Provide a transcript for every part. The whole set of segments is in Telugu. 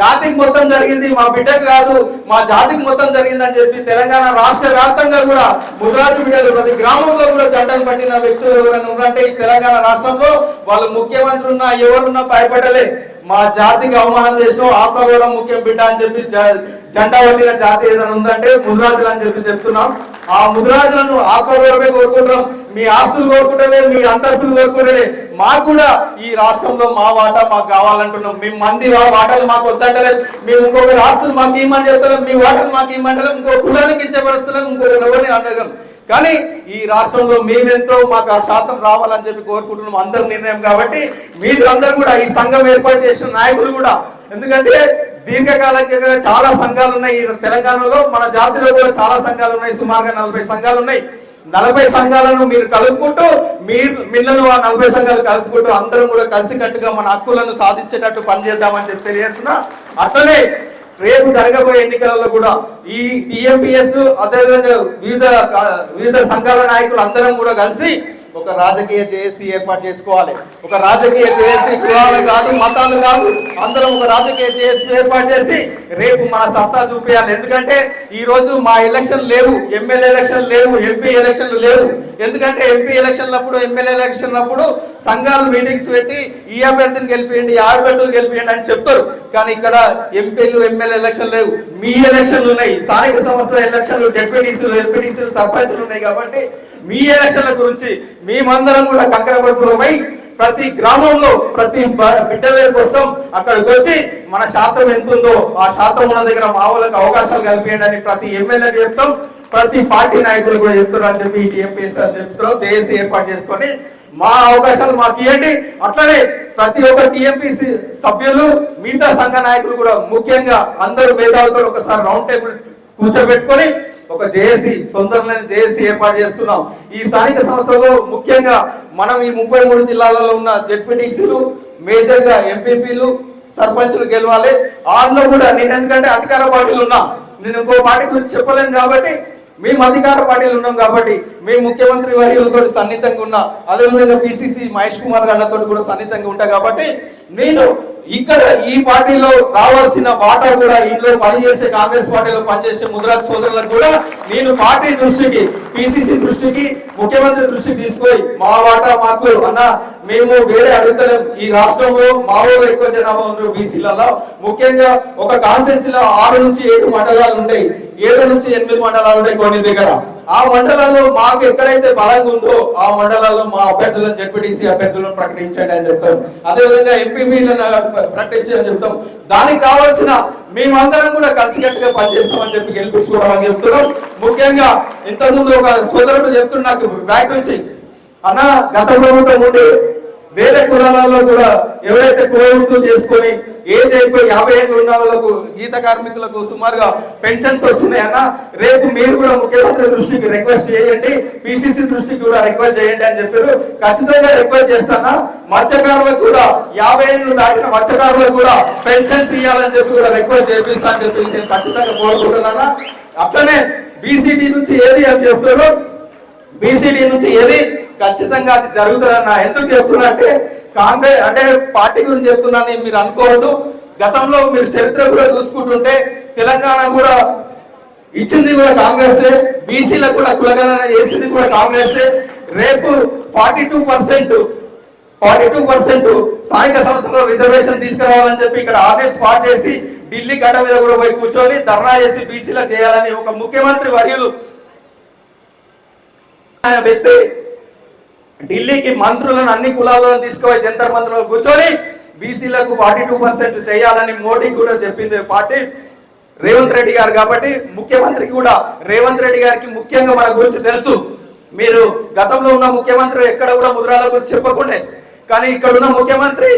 జాతికి మొత్తం జరిగింది మా బిడ్డకు కాదు మా జాతికి మొత్తం జరిగింది అని చెప్పి తెలంగాణ రాష్ట్ర వ్యాప్తంగా కూడా ముద్రాజు బిడ్డలు ప్రతి గ్రామంలో కూడా జెండాను పట్టిన వ్యక్తులు ఎవరైనా ఉన్నారంటే ఈ తెలంగాణ రాష్ట్రంలో వాళ్ళు ముఖ్యమంత్రి ఉన్నా ఎవరున్నా భయపడలే. మా జాతికి అవమానం చేసిన ఆత్మగౌరవం ముఖ్యం బిడ్డ అని చెప్పి జెండా పట్టిన జాతి ఏదైనా ఉందంటే ముద్రాజులు అని చెప్పి చెప్తున్నాం. ఆ ముద్రాజులను ఆత్మగౌరవమే కోరుకుంటున్నాం. మీ ఆస్తులు కోరుకుంటలే మీ అంతస్తులు కోరుకుంటలే మాకు కూడా ఈ రాష్ట్రంలో మా వాటా మాకు కావాలంటున్నాం. మేము మంది వా- వాటాలు మాకు వద్దంటలేదు. మేము ఇంకొక ఆస్తులు మాకు ఇవ్వమని చెప్తలేం. మీ వాటాలు మాకు ఇవ్వమంటలేం. ఇంకో కులానికి ఇచ్చే పరిస్థితులు ఇంకొకరు ఎవరిని అడగం. కానీ ఈ రాష్ట్రంలో మేమెంతో మాకు ఆ శాతం రావాలని చెప్పి కోరుకుంటున్నాం. అందరి నిర్ణయం కాబట్టి మీరు అందరూ కూడా ఈ సంఘం ఏర్పాటు చేసిన నాయకులు కూడా. ఎందుకంటే దీర్ఘకాలంగా చాలా సంఘాలు ఉన్నాయి. ఈ తెలంగాణలో మన జాతిలో కూడా చాలా సంఘాలు ఉన్నాయి. సుమారుగా నలభై సంఘాలు ఉన్నాయి. నలభై సంఘాలను మీరు కలుపుకుంటూ మీరు మిల్లను ఆ నలభై సంఘాలు కలుపుకుంటూ అందరం కూడా కలిసికట్టుగా మన హక్కులను సాధించేటట్టు పనిచేద్దామని చెప్పి తెలియజేస్తున్నా. అట్లనే రేపు జరగబోయే ఎన్నికలలో కూడా ఈ టిఎంపిఎస్ అదేవిధంగా వివిధ వివిధ సంఘాల నాయకులు అందరం కూడా కలిసి ఒక రాజకీయ జేఏసీ ఏర్పాటు చేసుకోవాలి. ఒక రాజకీయ జేఏసీ కులాలు కాదు మతాలు కాదు అందరం ఒక రాజకీయ జేఏసీ ఏర్పాటు చేసి రేపు మన సత్తా చూపించాలి ఎందుకంటే ఈ రోజు మా ఎలక్షన్ లేవు ఎమ్మెల్యే ఎలక్షన్ లేవు ఎంపీ ఎలక్షన్లు లేవు. ఎందుకంటే ఎంపీ ఎలక్షన్లప్పుడు ఎమ్మెల్యే ఎలక్షన్లప్పుడు సంఘాలు మీటింగ్స్ పెట్టి ఈ అభ్యర్థిని గెలిపియండి ఆ అభ్యర్థులు గెలిపియండి అని చెప్తారు. కానీ ఇక్కడ ఎంపీలు ఎమ్మెల్యే ఎలక్షన్ లేవు. మీ ఎలక్షన్లు ఉన్నాయి. స్థానిక సంస్థల ఎలక్షన్లు డెప్యూటీసులు ఎంపీటీసీలు సర్పంచ్లు ఉన్నాయి కాబట్టి మీ ఎలక్షన్ల గురించి మేమందరం కూడా కంకరపడుతున్నామై ప్రతి గ్రామంలో ప్రతి బిడ్డ బిడ్డల కోసం అక్కడికి వచ్చి మన శాతం ఎంత ఉందో ఆ శాతం ఉన్న దగ్గర మా వాళ్ళకి అవకాశాలు కల్పించండి అని ప్రతి ఎమ్మెల్యేకి చెప్తాం ప్రతి పార్టీ నాయకులు కూడా చెప్తారు అని చెప్పి టీఎంపీఎస్ అని చెప్తున్నాం దేశీ ఏర్పాటు చేసుకొని మా అవకాశాలు మాకు ఇవ్వండి. అట్లనే ప్రతి ఒక్క టీఎంపీసీ సభ్యులు మిగతా సంఘ నాయకులు కూడా ముఖ్యంగా అందరూ మేధావులతో ఒకసారి రౌండ్ టేబుల్ కూర్చోబెట్టుకొని ఒక జేఏసీ తొందరలేని జేఏసీ ఏర్పాటు చేసుకున్నాం. ఈ స్థానిక సంస్థలో ముఖ్యంగా మనం ఈ ముప్పై మూడు జిల్లాలలో ఉన్న జెడ్పీటీసీలు మేజర్గా ఎంపీపీలు సర్పంచులు గెలవాలి. ఆడలో కూడా నేను ఎందుకంటే అధికార పార్టీలు ఉన్నా. నేను ఇంకో పార్టీ గురించి చెప్పలేను కాబట్టి మేము అధికార పార్టీలు ఉన్నాం కాబట్టి మేము ముఖ్యమంత్రి వర్యులతో సన్నిహితంగా ఉన్నా. అదేవిధంగా పిసిసి మహేష్ కుమార్ గారితో కూడా సన్నిహితంగా ఉంటా కాబట్టి నేను ఇక్కడ ఈ పార్టీలో రావాల్సిన వాటా కూడా ఇందులో పనిచేసే కాంగ్రెస్ పార్టీలో పనిచేసే ముద్రాజ్ సోదరులకు కూడా నేను పార్టీ దృష్టికి పిసిసి దృష్టికి ముఖ్యమంత్రి దృష్టికి తీసుకొని మా వాటా మాకు అన్న మేము వేరే అడుగుతలేం. ఈ రాష్ట్రంలో మా ఊళ్ళో ఎక్కువ జనాభా ఉన్నారు బీసీలలో. ముఖ్యంగా ఒక కాన్సెన్సీలో ఆరు నుంచి ఏడు మండలాలు ఉంటాయి. ఏడు నుంచి ఎనిమిది మండలాలు ఉంటాయి కొన్ని దగ్గర. ఆ మండలాల్లో మాకు ఎక్కడైతే బలంగా ఉందో ఆ మండలాల్లో మా అభ్యర్థులను జడ్పీటీసీ అభ్యర్థులను ప్రకటించండి అని చెప్తాం. అదేవిధంగా ఎంపీపీలను ప్రకటించని చెప్తాం. దానికి కావాల్సిన మేమందరం కూడా కలిసికట్టుగా పనిచేస్తామని చెప్పి గెలిపించుకోవాలని చెప్తున్నాం. ముఖ్యంగా ఇంతకుముందు ఒక సోదరుడు చెప్తున్న నాకు బ్యాక్ నుంచి అన్న గత ప్రభుత్వం ఉండి వేరే కులాలలో కూడా ఎవరైతే కులవృత్తులు చేసుకొని ఏజ్ అయిపోయి యాభై ఏళ్ళు ఉన్న వాళ్ళకు గీత కార్మికులకు సుమారుగా పెన్షన్స్ వస్తున్నాయన్న రేపు మీరు కూడా ముఖ్యమంత్రి దృష్టికి రిక్వెస్ట్ చేయండి పిసిసి దృష్టికి కూడా రిక్వెస్ట్ చేయండి అని చెప్పారు. ఖచ్చితంగా రిక్వెస్ట్ చేస్తానా? మత్స్యకారులకు కూడా యాభై ఏళ్ళు దాటిన మత్స్యకారులకు కూడా పెన్షన్స్ ఇవ్వాలని చెప్పి కూడా రిక్వెస్ట్ చేపిస్తా అని చెప్పి నేను ఖచ్చితంగా కోరుకుంటున్నానా? అట్లనే బీసీడీ నుంచి ఏది అని చెప్తారు? బీసీడీ నుంచి ఏది? ఖచ్చితంగా అది జరుగుతుందన్న ఎందుకు చెప్తున్నా అంటే కాంగ్రెస్ అంటే పార్టీ గురించి చెప్తున్నాను మీరు అనుకోవద్దు. గతంలో మీరు చరిత్ర కూడా చూసుకుంటుంటే తెలంగాణ కూడా ఇచ్చింది కూడా కాంగ్రెస్ బీసీలకు కూడా కులగణన చేసింది కూడా కాంగ్రెస్. రేపు forty two percent forty two percent స్థానిక సంస్థలో రిజర్వేషన్ తీసుకురావాలని చెప్పి ఇక్కడ ఆఫీస్ పాటు చేసి ఢిల్లీ గడ్డ మీద కూడా పోయి కూర్చొని ధర్నా చేసి బీసీలకు చేయాలని ఒక ముఖ్యమంత్రి వర్యులు ఆయన వ్యక్తి ఢిల్లీకి మంత్రులను అన్ని కులాలను తీసుకుపోయి జంతర్ మంత్రులు కూర్చొని బీసీలకు ఫార్టీ టూ పర్సెంట్ చేయాలని మోడీ కూడా చెప్పింది పార్టీ రేవంత్ రెడ్డి గారు కాబట్టి ముఖ్యమంత్రికి కూడా రేవంత్ రెడ్డి గారికి ముఖ్యంగా మన గురించి తెలుసు. మీరు గతంలో ఉన్న ముఖ్యమంత్రి ఎక్కడ కూడా ముద్రాల గురించి చెప్పకుండా. కానీ ఇక్కడ ఉన్న ముఖ్యమంత్రి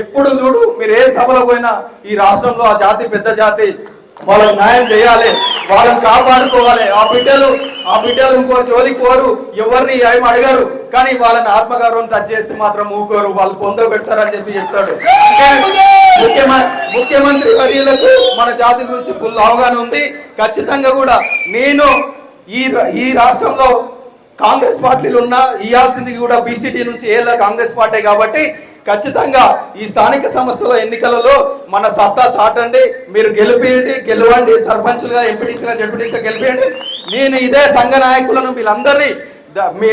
ఎప్పుడు చూడు మీరు ఏ సభలో పోయినా ఈ రాష్ట్రంలో ఆ జాతి పెద్ద జాతి వాళ్ళకి న్యాయం చేయాలి వాళ్ళని కాపాడుకోవాలి. ఆ బిడ్డలు ఆ బిడ్డలు ఇంకో జోలికి పోరు. ఎవరిని ఏం అడగారు. కానీ వాళ్ళని ఆత్మగౌరవం టచ్ చేసి మాత్రం ఊకోరు. వాళ్ళు పొందబెడతారని చెప్పి చెప్తాడు. ముఖ్యమంత్రి ముఖ్యమంత్రి వర్యులకు మన జాతి గురించి ఫుల్ అవగాహన ఉంది. ఖచ్చితంగా కూడా నేను ఈ ఈ రాష్ట్రంలో కాంగ్రెస్ పార్టీలు ఉన్నా ఇవ్వాల్సింది కూడా బీసీటీ నుంచి ఏళ్ళ కాంగ్రెస్ పార్టీ కాబట్టి ఖచ్చితంగా ఈ స్థానిక సంస్థల ఎన్నికలలో మన సత్తా చాటండి మీరు గెలిపియండి గెలవండి సర్పంచులుగా ఎంపీటీసీగా జడ్పీటీసీగా గెలిపియండి. నేను ఇదే సంఘ నాయకులను వీళ్ళందరినీ ద- మీ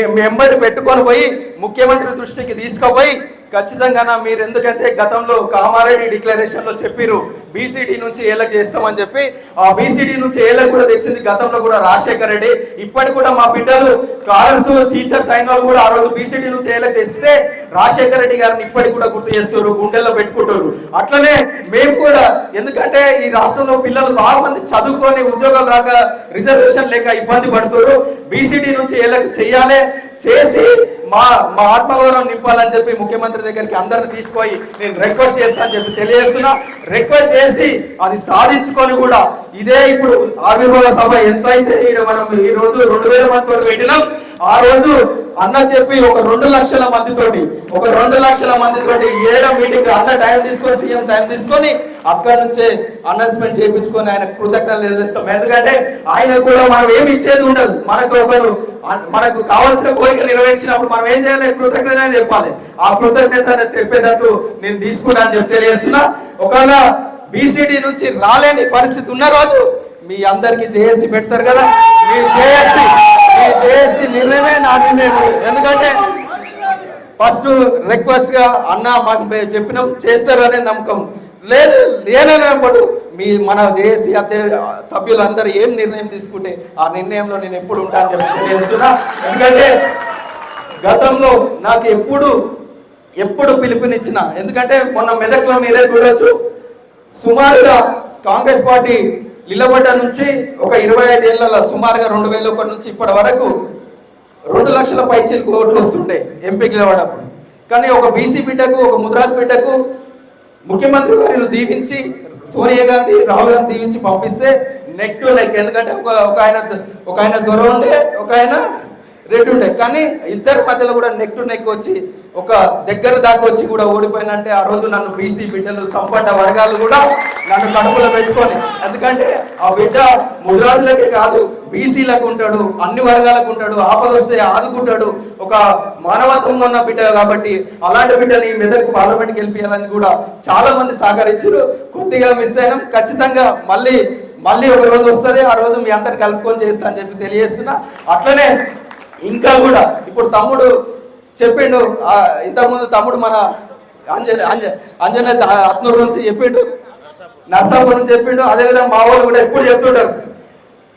పెట్టుకొని పోయి ముఖ్యమంత్రి దృష్టికి తీసుకుపోయి ఖచ్చితంగా మీరు ఎందుకంటే గతంలో కామారెడ్డి డిక్లరేషన్లో చెప్పిరు బీసీడీ నుంచి ఏలకు చేస్తామని చెప్పి. ఆ బీసీడీ నుంచి ఏలకు కూడా తెచ్చింది గతంలో కూడా రాజశేఖర రెడ్డి. ఇప్పటికి కూడా మా బిడ్డలు కాలర్స్ టీచర్స్ అయిన వాళ్ళు కూడా ఆ రోజు బీసీడీ నుంచి ఏలకు తెస్తే రాజశేఖర రెడ్డి గారిని ఇప్పటికి కూడా గుర్తు చేస్తారు గుండెల్లో పెట్టుకుంటారు అట్లనే మేము కూడా ఎందుకంటే ఈ రాష్ట్రంలో పిల్లలు బాగా మంది చదువుకొని ఉద్యోగాలు రాక రిజర్వేషన్ లేక ఇబ్బంది పడుతారు బీసీడీ నుంచి ఏలకు చేయాలి. చేసి మా మా ఆత్మగౌరవం నింపాలని చెప్పి ముఖ్యమంత్రి దగ్గరికి అందరిని తీసుకొని నేను రిక్వెస్ట్ చేస్తానని చెప్పి తెలియజేస్తున్నా. రిక్వెస్ట్ చేసి అది సాధించుకొని కూడా ఇదే ఇప్పుడు ఆవిర్భావ సభ ఎంతైతే మనం ఈ రోజు రెండు వేల మంది పెట్టినాం. ఆ రోజు అన్న చెప్పి ఒక రెండు లక్షల మందితోటి ఒక రెండు లక్షల మందితోటి ఏడో మీటింగ్ అన్న టైం తీసుకొని సీఎం టైం తీసుకొని అక్కడ నుంచే అనౌన్స్మెంట్ చేయించుకొని ఆయన కృతజ్ఞతలు తెలియజేస్తాం. ఎందుకంటే ఆయన కూడా మనం ఏమి ఇచ్చేది ఉండదు. మనకు ఒకరు మనకు కావాల్సిన కోరిక నెరవేర్చినప్పుడు మనం ఏం చేయాలి? కృతజ్ఞత చెప్పాలి. ఆ కృతజ్ఞత చెప్పేటట్టు నేను తీసుకున్నా అని చెప్పి తెలియజేస్తున్నా. ఒకవేళ బీసీడీ నుంచి రాలేని పరిస్థితి ఉన్న రోజు మీ అందరికి జేఏసీ పెడతారు కదా? మీరు జేఏసీ మీ జేఏసీ నిర్ణయమే నా నిర్ణయం ఎందుకంటే ఫస్ట్ రిక్వెస్ట్గా అన్న మాకు మేము చెప్పినాం చేస్తారు అనే నమ్మకం లేదు. లేనప్పుడు మీ మన జేఏసీ అధ్యక్ష సభ్యులందరూ ఏం నిర్ణయం తీసుకుంటే ఆ నిర్ణయంలో నేను ఎప్పుడు ఉంటానని చెప్పి ఎందుకంటే గతంలో నాకు ఎప్పుడు ఎప్పుడు పిలుపునిచ్చిన ఎందుకంటే మొన్న మెదక్లో మీరే చూడొచ్చు సుమారుగా కాంగ్రెస్ పార్టీ నిలబడ్డ నుంచి ఒక ఇరవై ఐదు ఏళ్ళ సుమారుగా రెండు వేల ఒకటి నుంచి ఇప్పటి వరకు రెండు లక్షల పైచీలకు ఓట్లు వస్తుండే ఎంపీకి నిలబడప్పుడు కానీ ఒక బీసీ బిడ్డకు ఒక ముద్రాజ్ బిడ్డకు ముఖ్యమంత్రి వారిని దీవించి సోనియా గాంధీ రాహుల్ గాంధీ దీవించి పంపిస్తే నెట్ టు నెక్ ఎందుకంటే ఒక ఒక ఆయన ఒక ఆయన దొర ఉండే ఒక ఆయన రెడ్ ఉండే కానీ ఇద్దరి మధ్యలో కూడా నెక్ టు నెక్ వచ్చి ఒక దగ్గర దాకా వచ్చి కూడా ఓడిపోయినంటే ఆ రోజు నన్ను బీసీ బిడ్డలు సంపన్న వర్గాలు కూడా నన్ను కడుపులో పెట్టుకొని ఎందుకంటే ఆ బిడ్డ ముద్రాజులకే కాదు బీసీలకు ఉంటాడు అన్ని వర్గాలకు ఉంటాడు ఆపద వస్తే ఆదుకుంటాడు ఒక మానవత్వం ఉన్న బిడ్డ కాబట్టి అలాంటి బిడ్డని మెదక్ పార్లమెంట్కి వెళ్ళిపోయాలని కూడా చాలా మంది సహకరించారు. కొద్దిగా మిస్ అయినాం. ఖచ్చితంగా మళ్ళీ మళ్ళీ ఒక రోజు వస్తుంది. ఆ రోజు మీ అందరు కలుపుకొని చేస్తా అని చెప్పి తెలియజేస్తున్నా. అట్లనే ఇంకా కూడా ఇప్పుడు తమ్ముడు చెప్పిండు ఇంతకుముందు తమ్ముడు మన అంజన అంజ అంజన అత్నూరు నుంచి చెప్పిండు నర్సాపూర్ నుంచి చెప్పిండు అదేవిధంగా మా వాళ్ళు కూడా ఎప్పుడు చెప్తుంటారు.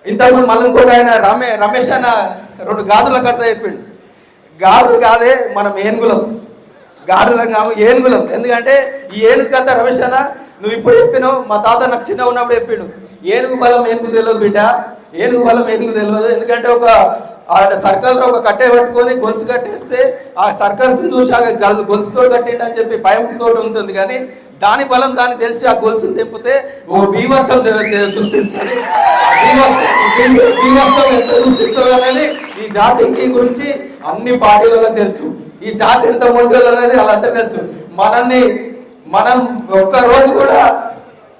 ఇంతకుముందు మళ్ళీ ఇంకోటి ఆయన రమే రమేష్ అన్న రెండు గాజుల కడత చెప్పిండు. గాజులు కాదే మనం ఏనుగులం. గాడులం కాము ఏనుగులం. ఎందుకంటే ఈ ఏనుగు కథ రమేష్ అన్న నువ్వు ఇప్పుడు చెప్పినావు మా తాత నాకు చిన్న ఉన్నప్పుడు చెప్పిండు. ఏనుగు బలం ఏనుగు తెలియదు బిడ్డ. ఏనుగు బలం ఏనుగు తెలియదు ఎందుకంటే ఒక ఆ సర్కల్లో ఒక కట్టే పట్టుకొని గొలుసు కట్టేస్తే ఆ సర్కల్స్ చూసి ఆ గొలుసుతో కట్టిండు అని చెప్పి భయంతో ఉంటుంది కానీ దాని బలం దానికి తెలిసి ఆ గొలుసు తెప్పితే ఓ బీభత్సం సృష్టిస్తుంది. బీభత్సం ఎంత సృష్టిస్తుంది అనేది ఈ జాతికి గురించి అన్ని పార్టీలలో తెలుసు. ఈ జాతి ఎంత మొండలు అనేది వాళ్ళందరూ తెలుసు. మనల్ని మనం ఒక్క రోజు కూడా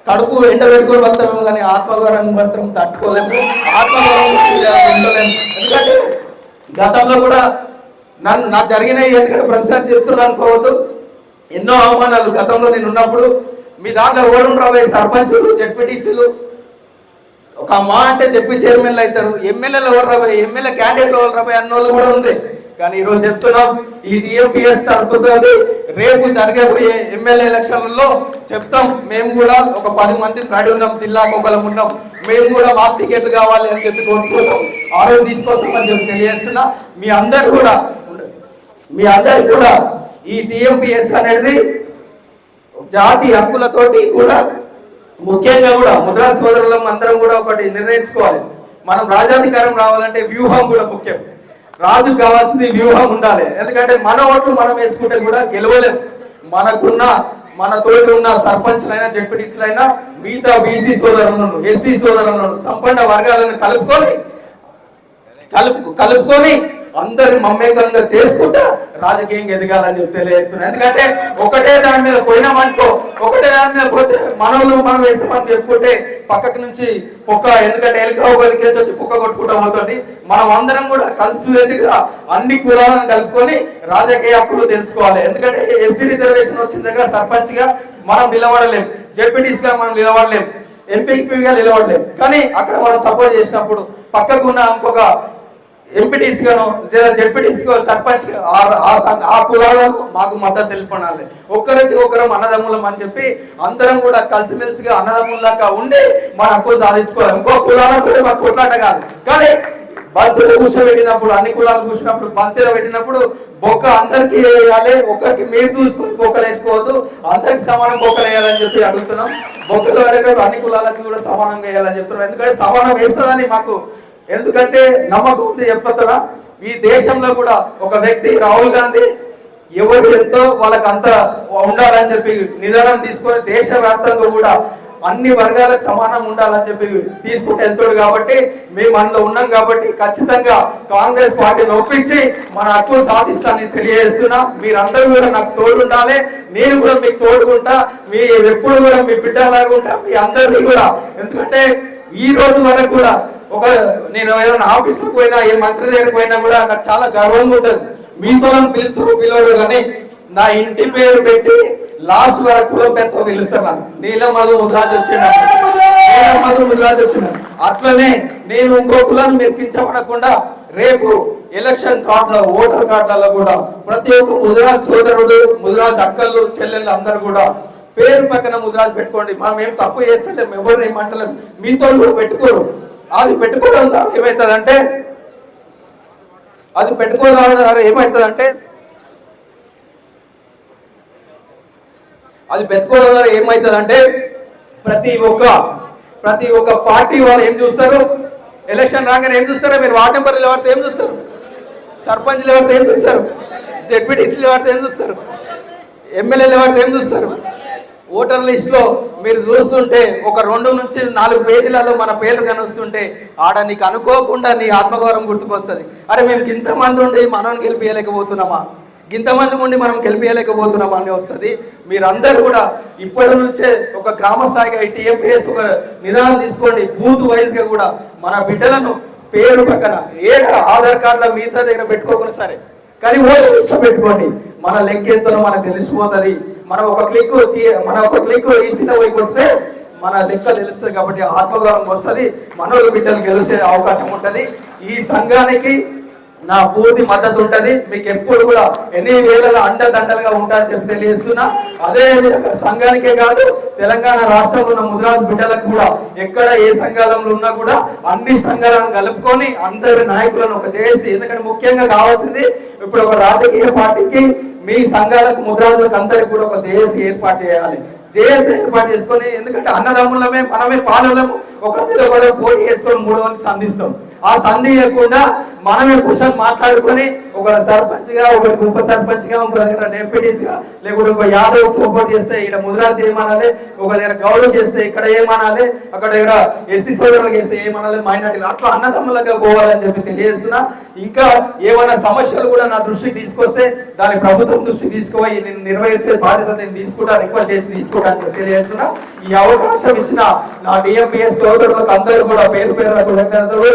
కడుపు ఎండ పెట్టుకొని బతామేమో కానీ ఆత్మగౌరవం మాత్రం తట్టుకోలేము. ఆత్మగౌరవం ఉండలేము. ఎందుకంటే గతంలో కూడా నన్ను నాకు జరిగినాయి ఎందుకంటే ప్రతిసారి చెప్తున్నాను అనుకోవద్దు ఎన్నో అవమానాలు గతంలో నేను ఉన్నప్పుడు మీ దాంట్లో ఓడం రాబోయే సర్పంచులు జడ్పీటీసీలు ఒక మా అంటే చెప్పి చైర్మన్లు అవుతారు. ఎమ్మెల్యేలు ఎవరు రాబోయే ఎమ్మెల్యే క్యాండిడేట్లు ఎవరు రాబోయే అన్న వాళ్ళు కూడా ఉంది కానీ ఈరోజు చెప్తున్నాం ఈ టీఎంపీఎస్ తడుపుతుంది రేపు జరగబోయే ఎమ్మెల్యే ఎలక్షన్లలో చెప్తాం. మేము కూడా ఒక పది మంది రెడీ ఉన్నాం జిల్లాకు ఒకలం ఉన్నాం. మేము కూడా మా టికెట్లు కావాలి అని చెప్పి కోరుకుంటాం ఆరోగ్యం తీసుకొస్తామని చెప్పి తెలియజేస్తున్నా. మీ అందరు కూడా మీ అందరు కూడా ఈ టీఎంపీఎస్ అనేది జాతి హక్కులతోటి కూడా ముఖ్యంగా కూడా ముద్రా సోదరులం అందరం కూడా ఒకటి నిర్ణయించుకోవాలి. మనం రాజాధికారం రావాలంటే వ్యూహం కూడా ముఖ్యం. రాజు కావాల్సిన వ్యూహం ఉండాలి. ఎందుకంటే మన ఓట్లు మనం వేసుకుంటే కూడా గెలవలేం. మనకున్న మన తోటి ఉన్న సర్పంచ్లైనా జడ్పీటీసీలైనా మిగతా బీసీ సోదరులను ఎస్సీ సోదరులను సంపన్న వర్గాలను కలుపుకొని కలుపు కలుపుకొని అందరి మమ్మేకంగా చేసుకుంటా రాజకీయంగా ఎదగాలని చెప్పి తెలియజేస్తున్నాను ఎందుకంటే ఒకటే దాని మీద పోయినామనుకో ఒకటే దాని మీద పోతే మనోళ్ళు మనం వేస్తామని చెప్పుకుంటే పక్కకి నుంచి కుక్క ఎందుకంటే ఎలుక ఒకరికి వచ్చి కుక్క కొట్టుకుంటా పోతుంది. మనం అందరం కూడా కలిసిగా అన్ని కులాలను కలుపుకొని రాజకీయ హక్కులు తెలుసుకోవాలి. ఎందుకంటే ఎస్సీ రిజర్వేషన్ వచ్చిన దగ్గర సర్పంచ్గా మనం నిలబడలేం. జెడ్పీటీసీగా మనం నిలబడలేం. ఎంపీపీగా నిలబడలేం. కానీ అక్కడ మనం సపోర్ట్ చేసినప్పుడు పక్కకు ఉన్న ఇంకొక ఎంపీటీసీగాను లేదా జెడ్పీటీసీగా సర్పంచ్ ఆ- సంఘ- ఆ కులాలను మాకు మద్దతు తెలుపడాలి. ఒక్కరికి ఒకరం అన్నదమ్ములం అని చెప్పి అందరం కూడా కలిసిమెలిసిగా అన్నదమ్ములాగా ఉండి మన హక్కులు సాధించుకోవాలి. ఇంకో కులాలకు కూడా మాకు కొట్లాట కాదు. కానీ బంతులు కూర్చోబెట్టినప్పుడు అన్ని కులాలు కూర్చున్నప్పుడు బంతిలో పెట్టినప్పుడు బొక్క అందరికి వేయాలి ఒకరికి మీరు చూసుకొని బొక్కలు వేసుకోవద్దు అందరికి సమానం బొక్కలు వేయాలని చెప్పి అడుగుతున్నాం. బొక్కలు అడిగినప్పుడు అన్ని కులాలకి కూడా సమానంగా వేయాలని చెప్తున్నాం. ఎందుకంటే సమానం వేస్తుందని మాకు ఎందుకంటే నమ్మకం ఉంది చెప్తారా ఈ దేశంలో కూడా ఒక వ్యక్తి రాహుల్ గాంధీ ఎవరు ఎంతో వాళ్ళకి అంత ఉండాలని చెప్పి నిదానం తీసుకొని దేశవ్యాప్తంగా కూడా అన్ని వర్గాలకు సమానం ఉండాలని చెప్పి తీసుకుంటూ వెళ్తాడు కాబట్టి మేము అందులో ఉన్నాం కాబట్టి ఖచ్చితంగా కాంగ్రెస్ పార్టీని ఒప్పించి మన హక్కులు సాధిస్తానని తెలియజేస్తున్నా. మీరందరూ కూడా నాకు తోడు ఉండాలి. నేను కూడా మీకు తోడుకుంటా. మీ ఎప్పుడు కూడా మీ బిడ్డలాగుంటా మీ అందరినీ కూడా. ఎందుకంటే ఈ రోజు వరకు కూడా ఒక నేను ఏదైనా ఆఫీస్కి పోయినా ఏ మంత్రి దగ్గరికి పోయినా కూడా నాకు చాలా గర్వంగా ఉంటుంది. మీతో పిలుస్తూ పిలవరు కానీ నా ఇంటి పేరు పెట్టి లాస్ట్ వరకు కులం పిలుస్తున్నాను నీలం మధు ముద్రాజ్ వచ్చిన నీలం మధు ముద్రాజ్ వచ్చిన అట్లనే నేను ఇంకో కులాన్ని మీరు రేపు ఎలక్షన్ కార్డులో ఓటర్ కార్డులలో కూడా ప్రతి ఒక్క ముద్రాజ్ సోదరుడు ముద్రాజ్ అక్కలు చెల్లెళ్ళు అందరు కూడా పేరు పక్కన ముద్రాజ్ పెట్టుకోండి. మనం ఏం తప్పు చేస్తలేం ఎవరు ఏమంటలేం మీతో కూడా పెట్టుకోరు. అది పెట్టుకోవడం ద్వారా ఏమవుతుందంటే అది పెట్టుకోవడం ద్వారా ఏమవుతుందంటే అది పెట్టుకోవడం ద్వారా ఏమవుతుందంటే ప్రతి ఒక్క ప్రతి ఒక్క పార్టీ వాళ్ళు ఏం చూస్తారు? ఎలక్షన్ రాగానే ఏం చూస్తారో? మీరు వార్డు మెంబర్లు ఎవరితో ఏం చూస్తారు? సర్పంచ్లు ఎవరితో ఏం చూస్తారు? జెడ్పీటీసీలు ఎవరితో ఏం చూస్తారు? ఎమ్మెల్యేలు ఎవరితో ఏం చూస్తారు? ఓటర్ లిస్ట్లో మీరు చూస్తుంటే ఒక రెండు నుంచి నాలుగు పేజీలలో మన పేర్లు కనిపిస్తుంటే ఆడ నీకు అనుకోకుండా నీ ఆత్మగౌరవం గుర్తుకొస్తుంది. అరే మేము ఇంతమంది ఉండి మనం గెలిపించలేకపోతున్నామా ఇంతమంది ఉండి మనం గెలిపించలేకపోతున్నామా అని వస్తుంది. మీరందరూ కూడా ఇప్పటి నుంచే ఒక గ్రామ స్థాయిగా ఈ టీఎంపీఎస్ నిదానం తీసుకోండి. బూత్ వైజ్గా కూడా మన బిడ్డలను పేరు పక్కన ఏ ఆధార్ కార్డుల మిగతా దగ్గర పెట్టుకోకుండా సరే. కానీ ఓటు లిస్ట్లో పెట్టుకోండి. మన లెక్క మనకు తెలిసిపోతుంది. మనం ఒక క్లిక్ మనం ఒక క్లిక్ ఈసిన పోయి కొడితే మన లెక్క తెలుస్తుంది కాబట్టి ఆత్మగౌరవం వస్తుంది. మనోళ్ళ బిడ్డలు గెలిచే అవకాశం ఉంటుంది. ఈ సంఘానికి నా పూర్తి మద్దతు ఉంటది. మీకు ఎప్పుడు కూడా ఎన్ని వేల అండదండలుగా ఉంటారని చెప్పి తెలియజేస్తున్నా. అదే విధంగా సంఘానికే కాదు తెలంగాణ రాష్ట్రంలో ఉన్న ముద్రాజ్ బిడ్డలకు కూడా ఎక్కడ ఏ సంఘాలంలో ఉన్నా కూడా అన్ని సంఘాలను కలుపుకొని అందరి నాయకులను ఒక చేసి ఎందుకంటే ముఖ్యంగా కావాల్సింది ఇప్పుడు ఒక రాజకీయ పార్టీకి మీ సంఘాలకు ముద్రాజులకు అందరికి కూడా ఒక జేఏసీ ఏర్పాటు చేయాలి. జేఏసీ ఏర్పాటు చేసుకొని ఎందుకంటే అన్నదమ్ములమే మనమే పాలనము. ఒకరి మీద కూడా పోటీ చేసుకొని మూడు మంది సంధిస్తాం. ఆ సంధి లేకుండా మనమే కూర్చొని మాట్లాడుకొని ఒక సర్పంచ్గా ఒకరికి ఉప సర్పంచ్గా ఒక దగ్గర డెప్యూటీస్గా లేకుంటే ఒక యాదవ్ సపోర్ట్ చేస్తే ఇక్కడ ముద్రాజ్ ఏమనాలి ఒక దగ్గర గౌరవం చేస్తే ఇక్కడ ఏమనాలి అక్కడ దగ్గర ఎస్సీ సోదరులు చేస్తే ఏమనాలి మైనార్టీలు అట్లా అన్నదమ్ములుగా పోవాలని చెప్పి తెలియజేస్తున్నా. ఇంకా ఏమైనా సమస్యలు కూడా నా దృష్టికి తీసుకొస్తే దాని ప్రభుత్వం దృష్టికి తీసుకుపోయి నేను నిర్వహించే బాధ్యత నేను తీసుకుంటా రిక్వెస్ట్ చేసి తీసుకుంటా అని తెలియజేస్తున్నా. ఈ అవకాశం ఇచ్చిన నా డిఎంపిఎస్ సోదరులకు అందరూ కూడా పేరు పేరు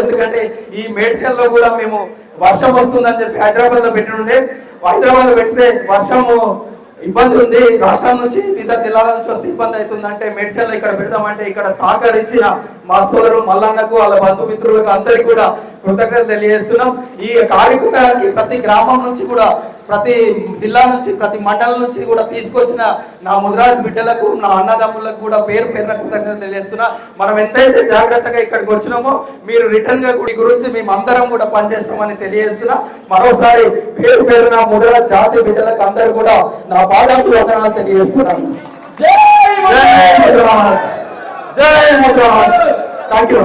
ఎందుకంటే ఈ మేడ్చల్లో కూడా మేము వర్షం వస్తుందని చెప్పి హైదరాబాద్లో పెట్టుండే హైదరాబాద్లో పెడితే వర్షము ఇబ్బంది ఉంది. రాష్ట్రం నుంచి వివిధ జిల్లాల నుంచి వస్తే ఇబ్బంది అవుతుంది. అంటే మెడిసిన్లు ఇక్కడ పెడతామంటే ఇక్కడ సహకరించిన మా సోదరులు మల్లన్నకు వాళ్ళ బంధుమిత్రులకు అందరికీ కూడా కృతజ్ఞతలు తెలియజేస్తున్నాం. ఈ కార్యక్రమానికి ప్రతి గ్రామం నుంచి కూడా ప్రతి జిల్లా నుంచి ప్రతి మండలం నుంచి కూడా తీసుకొచ్చిన నా ముద్రాజ్ బిడ్డలకు నా అన్నదమ్ములకు కూడా పేరు పేరున కృతజ్ఞత తెలియజేస్తున్నా. మనం ఎంతైతే జాగ్రత్తగా ఇక్కడికి వచ్చినామో మీరు రిటర్న్గా గుడి గురించి మేము అందరం కూడా పనిచేస్తామని తెలియజేస్తున్నా. మరోసారి పేరు పేరున ముద్రాజ్ జాతి బిడ్డలకు అందరూ కూడా నా పాదాలు వందనాలు తెలియజేస్తున్నాను జై జై థ్యాంక్ యూ